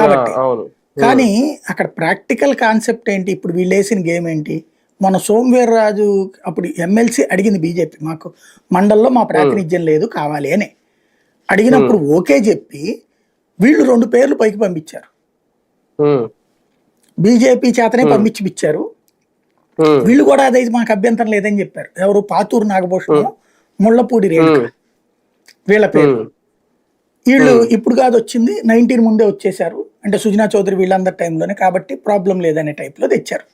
కాబట్టి. కానీ అక్కడ ప్రాక్టికల్ కాన్సెప్ట్ ఏంటి? ఇప్పుడు వీళ్ళు వేసిన గేమ్ ఏంటి? మన సోమవీర్ రాజు అప్పుడు ఎమ్మెల్సీ అడిగింది బీజేపీ మాకు. మండల్లో మా ప్రాతినిధ్యం లేదు కావాలి అని. అడిగినప్పుడు ఓకే చెప్పి వీళ్ళు రెండు పేర్లు పైకి పంపించారు. బీజేపీ చేతనే పంపించిపిచ్చారు వీళ్ళు కూడా అదే మాకు అభ్యంతరం లేదని చెప్పారు. ఎవరు పాతూరు నాగభూషణం ముళ్ళపూడి రేణుక. వీళ్ళ పేరు. వీళ్ళు ఇప్పుడు కాదు వచ్చింది నైన్టీన్ ముందే వచ్చేసారు. అంటే సుజనా చౌదరి వీళ్ళందరి టైంలోనే కాబట్టి ప్రాబ్లం లేదనే టైప్లో తెచ్చారు.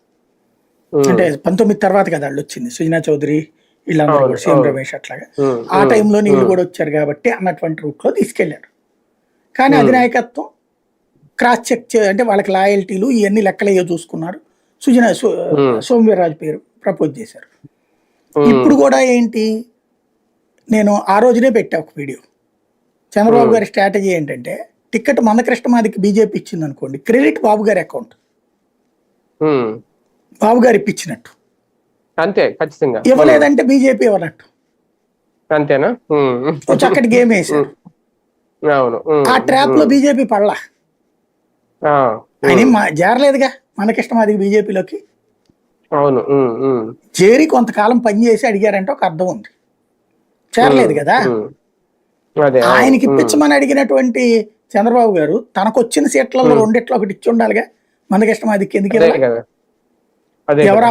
ఉమ్, అంటే పంతొమ్మిది తర్వాత కదా వాళ్ళు వచ్చింది సుజనా చౌదరి వీళ్ళందరూ కూడా సీఎం రమేష్ అట్లాగా. ఉమ్, ఆ టైంలో వీళ్ళు కూడా వచ్చారు కాబట్టి అన్నటువంటి రూట్లో తీసుకెళ్ళారు. కానీ అధినాయకత్వం క్రాస్ చెక్ చే అంటే వాళ్ళకి లాయల్టీలు ఇవన్నీ లెక్కలయ్యో చూసుకున్నారు. సుజనా సోమవీర్రాజు పేరు ప్రపోజ్ చేశారు. ఇప్పుడు కూడా ఏంటి నేను ఆ రోజునే పెట్టా ఒక వీడియో. చంద్రబాబు గారి స్ట్రాటజీ ఏంటంటే టికెట్ మందకృష్ణమాదికి బీజేపీ ఇచ్చింది అనుకోండి క్రెడిట్ బాబు గారి అకౌంట్. బాబు గారు ఇప్పించినట్టు. అంతే ఖచ్చితంగా. ఇవ్వలేదంటే బీజేపీ ఇవ్వనట్టు. అంతేనా? చక్కటి గేమ్ వేశారు. అవును. ఆ ట్రాప్లో బీజేపీ పడలా. ఆయన జారలేదుగా మందకృష్ణమాదికి బీజేపీలోకి. అవును. చేరి కొంతకాలం పనిచేసి అడిగారంటే ఒక అర్థం ఉంది. చేరలేదు కదా. ఆయనకి ఇప్పించమని అడిగినటువంటి చంద్రబాబు గారు తనకు వచ్చిన సీట్లలో రెండిట్లో ఒకటి ఇచ్చి ఉండాలిగా. ఎందుకు అదే ఇవ్వలే? కదా. అదే ఎవరు.